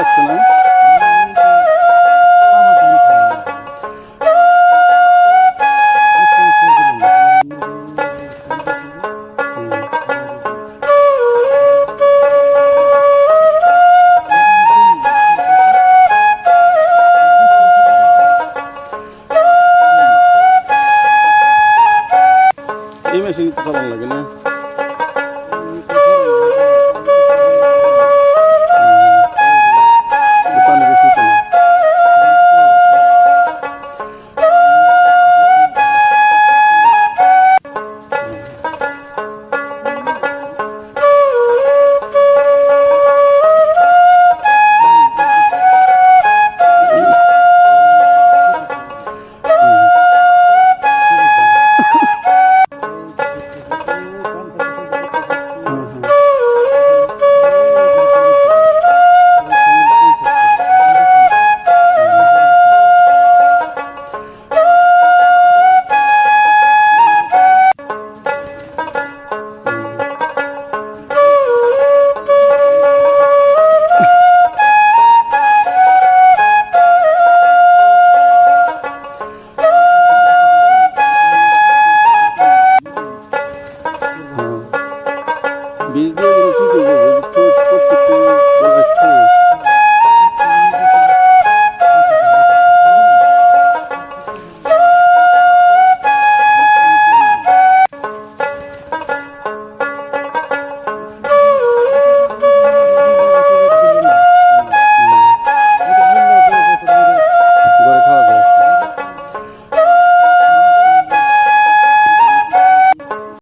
olacaksın ha. Ini sing kepala lagi nih. Biz de öyle şey görüyoruz.